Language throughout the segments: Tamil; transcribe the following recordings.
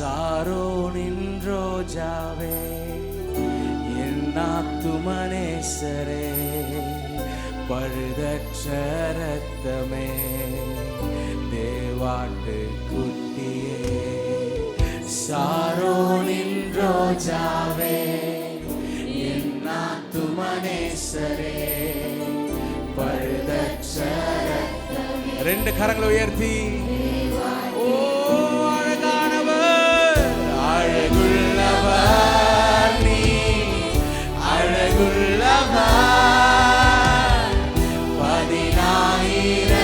சாரோனின் ரோஜாவே என் ஆத்துமனேசரே பழுதற்ற ரத்தமே தேவாட்டு குட்டியே சாரோனின் ரோஜாவே என் ஆத்துமனேசரே பழுதற்ற ரத்தமே. ரெண்டு كلما قد نعينا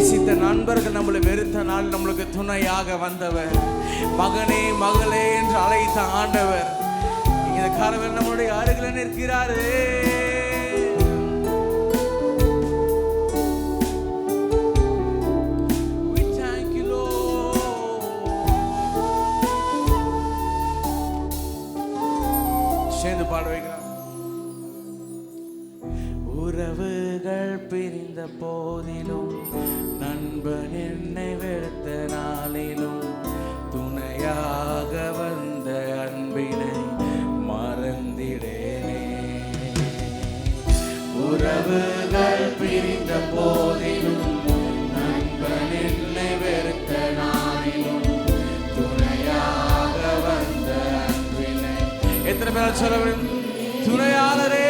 நேசித்த நண்பர்கள் நம்மளை வெறுத்த நாள் நம்மளுக்கு துணையாக வந்தவர். மகனே மகளே என்று அழைத்த ஆண்டவர். இந்த காலவர் நம்மளுடைய அருகில் நிற்கிறாரே. சேர்ந்து பாட உறவு உறவுகள் பிரிந்த போதிலும் நண்பன் என்னை வெறுத்த நாளிலும் துணையாக வந்த அன்பினை மறந்திடேனே. உறவுகள் பிரிந்த போதிலும் நண்பன் என்னை வெறுத்த நாளிலும் துணையாக வந்த அன்பினை. எத்தனை பேர் சொல்ல துணையாளரே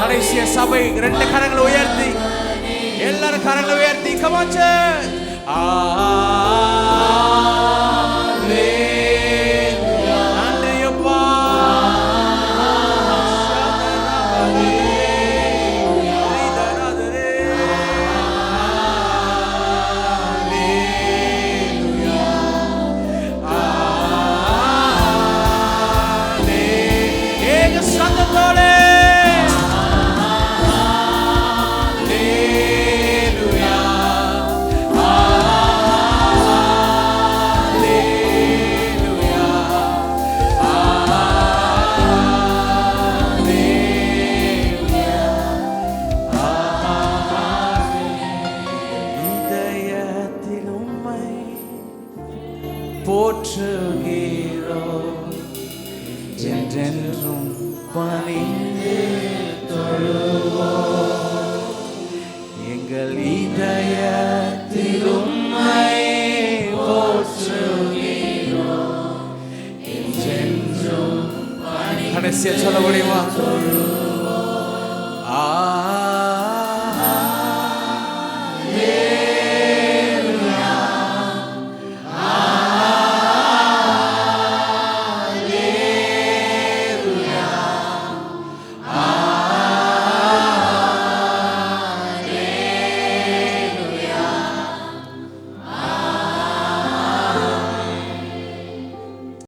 கடைசிய சபை ரெண்டு கரங்களை உயர்த்தி. எல்லாரும் கரங்களை உயர்த்தி. கமாச்சு ஆ. போற்றுகிறோ. என்றென்றும் பணிந்து தொழுவோம் எங்கள் இதயத்தில் உம்மை போற்றுகிறோ. என்றென்றும் கடைசியா சொல்ல முடியுமா?